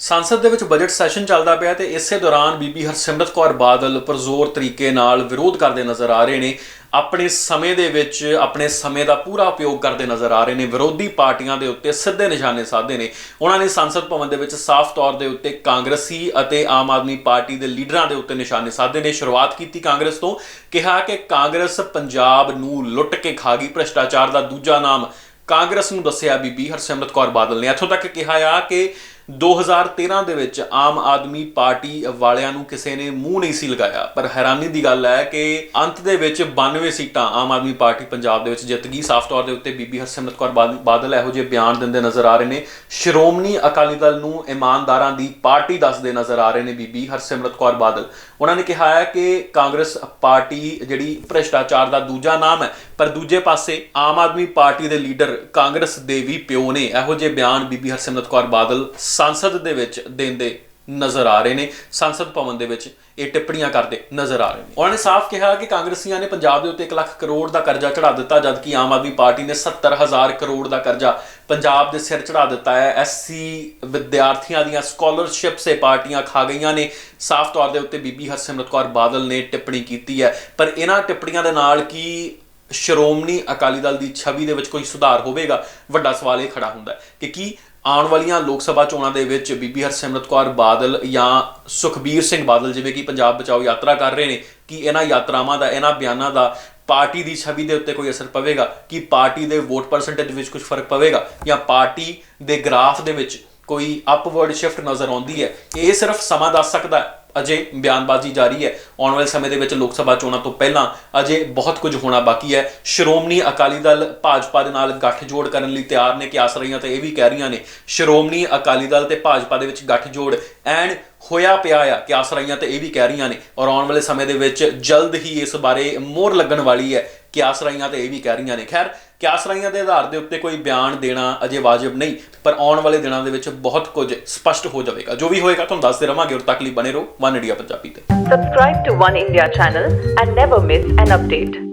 ਸੰਸਦ ਦੇ ਵਿੱਚ ਬਜਟ ਸੈਸ਼ਨ ਚੱਲਦਾ ਪਿਆ ਤੇ ਇਸੇ ਦੌਰਾਨ ਬੀਬੀ ਹਰਸਿਮਰਤ ਕੌਰ ਬਾਦਲ ਪਰਜ਼ੋਰ ਤਰੀਕੇ ਨਾਲ ਵਿਰੋਧ ਕਰਦੇ ਨਜ਼ਰ ਆ ਰਹੇ ਨੇ। ਆਪਣੇ ਸਮੇਂ ਦੇ ਵਿੱਚ, ਆਪਣੇ ਸਮੇਂ ਦਾ ਪੂਰਾ ਉਪਯੋਗ ਕਰਦੇ ਨਜ਼ਰ ਆ ਰਹੇ ਨੇ। ਵਿਰੋਧੀ ਪਾਰਟੀਆਂ ਦੇ ਉੱਤੇ ਸਿੱਧੇ ਨਿਸ਼ਾਨੇ ਸਾਧੇ ਨੇ। ਉਹਨਾਂ ਨੇ ਸੰਸਦ ਭਵਨ ਦੇ ਵਿੱਚ ਸਾਫ਼ ਤੌਰ ਦੇ ਉੱਤੇ ਕਾਂਗਰਸੀ ਅਤੇ ਆਮ ਆਦਮੀ ਪਾਰਟੀ ਦੇ ਲੀਡਰਾਂ ਦੇ ਉੱਤੇ ਨਿਸ਼ਾਨੇ ਸਾਧੇ ਨੇ। ਸ਼ੁਰੂਆਤ ਕੀਤੀ ਕਾਂਗਰਸ ਤੋਂ। ਕਿਹਾ ਕਿ ਕਾਂਗਰਸ ਪੰਜਾਬ ਨੂੰ ਲੁੱਟ ਕੇ ਖਾ ਗਈ। ਭ੍ਰਿਸ਼ਟਾਚਾਰ ਦਾ ਦੂਜਾ ਨਾਮ ਕਾਂਗਰਸ ਨੂੰ ਦੱਸਿਆ ਬੀਬੀ ਹਰਸਿਮਰਤ ਕੌਰ ਬਾਦਲ ਨੇ। ਇੱਥੋਂ ਤੱਕ ਕਿਹਾ ਆ ਕਿ 2013 ਦੇ ਵਿੱਚ ਆਮ ਆਦਮੀ ਪਾਰਟੀ ਵਾਲਿਆਂ ਨੂੰ ਕਿਸੇ ਨੇ ਮੂੰਹ ਨਹੀਂ ਸੀ ਲਗਾਇਆ। ਪਰ ਹੈਰਾਨੀ ਦੀ ਗੱਲ ਹੈ ਕਿ ਅੰਤ ਦੇ ਵਿੱਚ 92 ਸੀਟਾਂ ਆਮ ਆਦਮੀ ਪਾਰਟੀ ਪੰਜਾਬ ਦੇ ਵਿੱਚ ਜਿੱਤ ਗਈ। ਸਾਫ਼ ਤੌਰ ਦੇ ਉੱਤੇ ਬੀਬੀ ਹਰਸਿਮਰਤ ਕੌਰ ਬਾਦ- ਬਾਦਲ ਇਹੋ ਜਿਹੇ ਬਿਆਨ ਦਿੰਦੇ ਨਜ਼ਰ ਆ ਰਹੇ ਨੇ। ਸ਼੍ਰੋਮਣੀ ਅਕਾਲੀ ਦਲ ਨੂੰ ਇਮਾਨਦਾਰਾਂ ਦੀ ਪਾਰਟੀ ਦੱਸਦੇ ਨਜ਼ਰ ਆ ਰਹੇ ਨੇ ਬੀਬੀ ਹਰਸਿਮਰਤ ਕੌਰ ਬਾਦਲ। ਉਹਨਾਂ ਨੇ ਕਿਹਾ ਹੈ ਕਿ ਕਾਂਗਰਸ ਪਾਰਟੀ ਜਿਹੜੀ ਭ੍ਰਿਸ਼ਟਾਚਾਰ ਦਾ ਦੂਜਾ ਨਾਮ ਹੈ, ਪਰ ਦੂਜੇ ਪਾਸੇ ਆਮ ਆਦਮੀ ਪਾਰਟੀ ਦੇ ਲੀਡਰ ਕਾਂਗਰਸ ਦੇ ਵੀ ਪਿਓ ਨੇ। ਇਹੋ ਜਿਹੇ ਬਿਆਨ ਬੀਬੀ ਹਰਸਿਮਰਤ ਕੌਰ ਬਾਦਲ ਸੰਸਦ ਦੇ ਵਿੱਚ ਦਿੰਦੇ ਨਜ਼ਰ ਆ ਰਹੇ ਨੇ। ਸੰਸਦ ਭਵਨ ਦੇ ਵਿੱਚ ਇਹ ਟਿੱਪਣੀਆਂ ਕਰਦੇ ਨਜ਼ਰ ਆ ਰਹੇ ਨੇ। ਉਹਨਾਂ ਨੇ ਸਾਫ਼ ਕਿਹਾ ਕਿ ਕਾਂਗਰਸੀਆਂ ਨੇ ਪੰਜਾਬ ਦੇ ਉੱਤੇ 1 ਲੱਖ ਕਰੋੜ ਦਾ ਕਰਜ਼ਾ ਚੜਾ ਦਿੱਤਾ, ਜਦਕਿ ਆਮ ਆਦਮੀ ਪਾਰਟੀ ਨੇ 70000 ਕਰੋੜ ਦਾ ਕਰਜ਼ਾ ਪੰਜਾਬ ਦੇ ਸਿਰ ਚੜਾ ਦਿੱਤਾ ਹੈ। ਐਸਸੀ ਵਿਦਿਆਰਥੀਆਂ ਦੀਆਂ ਸਕਾਲਰਸ਼ਿਪਸ ਇਹ ਪਾਰਟੀਆਂ ਖਾ ਗਈਆਂ ਨੇ। ਸਾਫ਼ ਤੌਰ ਦੇ ਉੱਤੇ ਬੀਬੀ ਹਰਸਿਮਰਤ ਕੌਰ ਬਾਦਲ ਨੇ ਟਿੱਪਣੀ ਕੀਤੀ ਹੈ। ਪਰ ਇਹਨਾਂ ਟਿੱਪਣੀਆਂ ਦੇ ਨਾਲ ਕੀ ਸ਼੍ਰੋਮਣੀ ਅਕਾਲੀ ਦਲ ਦੀ ਛਵੀ ਦੇ ਵਿੱਚ ਕੋਈ ਸੁਧਾਰ ਹੋਵੇਗਾ? ਵੱਡਾ ਸਵਾਲ ਇਹ ਖੜਾ ਹੁੰਦਾ ਹੈ ਕਿ ਕੀ ਆਉਣ ਵਾਲੀਆਂ ਲੋਕ ਸਭਾ ਚੋਣਾਂ ਦੇ ਵਿੱਚ ਬੀਬੀ ਹਰਸਿਮਰਤ ਕੌਰ ਬਾਦਲ ਜਾਂ ਸੁਖਬੀਰ ਸਿੰਘ ਬਾਦਲ, ਜਿਵੇਂ ਕਿ ਪੰਜਾਬ ਬਚਾਓ ਯਾਤਰਾ ਕਰ ਰਹੇ ਨੇ, ਕਿ ਇਹਨਾਂ ਯਾਤਰਾਵਾਂ ਦਾ, ਇਹਨਾਂ ਬਿਆਨਾਂ ਦਾ ਪਾਰਟੀ ਦੀ ਛਵੀ ਦੇ ਉੱਤੇ ਕੋਈ ਅਸਰ ਪਵੇਗਾ? ਕਿ ਪਾਰਟੀ ਦੇ ਵੋਟ ਪਰਸੈਂਟੇਜ ਵਿੱਚ ਕੁਝ ਫ਼ਰਕ ਪਵੇਗਾ? ਜਾਂ ਪਾਰਟੀ ਦੇ ਗ੍ਰਾਫ ਦੇ ਵਿੱਚ ਕੋਈ ਅਪਵਰਡ ਸ਼ਿਫਟ ਨਜ਼ਰ ਆਉਂਦੀ ਹੈ? ਇਹ ਸਿਰਫ ਸਮਾਂ ਦੱਸ ਸਕਦਾ ਹੈ। ਅਜੇ ਬਿਆਨਬਾਜ਼ੀ ਜਾਰੀ ਹੈ। ਆਉਣ ਵਾਲੇ ਸਮੇਂ ਦੇ ਵਿੱਚ ਲੋਕ ਸਭਾ ਚੋਣਾਂ ਤੋਂ ਪਹਿਲਾਂ ਅਜੇ ਬਹੁਤ ਕੁਝ ਹੋਣਾ ਬਾਕੀ ਹੈ। ਸ਼੍ਰੋਮਣੀ ਅਕਾਲੀ ਦਲ ਭਾਜਪਾ ਦੇ ਨਾਲ ਗੱਠਜੋੜ ਕਰਨ ਲਈ ਤਿਆਰ ਨੇ ਕਿ ਆਸ ਰਹੀਆਂ ਤੇ ਇਹ ਵੀ ਕਹਿ ਰਹੀਆਂ ਨੇ, ਸ਼੍ਰੋਮਣੀ ਅਕਾਲੀ ਦਲ ਤੇ ਭਾਜਪਾ ਦੇ ਵਿੱਚ ਗੱਠਜੋੜ ਐਨ ਹੋਇਆ ਪਿਆ ਆ ਕਿ ਆਸ ਰਹੀਆਂ ਤੇ ਇਹ ਵੀ ਕਹਿ ਰਹੀਆਂ ਨੇ। ਔਰ ਆਉਣ ਵਾਲੇ ਸਮੇਂ ਦੇ ਵਿੱਚ ਜਲਦ ਹੀ ਇਸ ਬਾਰੇ ਮੋਹਰ ਲੱਗਣ ਵਾਲੀ ਹੈ। ਕਿਆਸਰਾਈਆਂ ਆਸ ਤੇ ਇਹ ਵੀ ਕਹਿ ਰਹੀਆਂ ਨੇ। ਖੈਰ, ਕਿਆਸਰਾਈਆਂ ਦੇ ਆਧਾਰ ਦੇ ਉੱਤੇ ਕੋਈ ਬਿਆਨ ਦੇਣਾ ਅਜੇ ਵਾਜਬ ਨਹੀਂ, ਪਰ ਆਉਣ ਵਾਲੇ ਦਿਨਾਂ ਦੇ ਵਿੱਚ ਬਹੁਤ ਕੁਝ ਸਪਸ਼ਟ ਹੋ ਜਾਵੇਗਾ। ਜੋ ਵੀ ਹੋਏਗਾ, ਤੁਹਾਨੂੰ ਦੱਸਦੇ ਰਵਾਂਗੇ ਔਰ ਤੱਕ ਲਈ ਬਣੇ ਰਹੋ। ਵਨ ਇੰਡੀਆ ਪੰਜਾਬੀ ਤੇ। Subscribe to One India channel and never miss an update.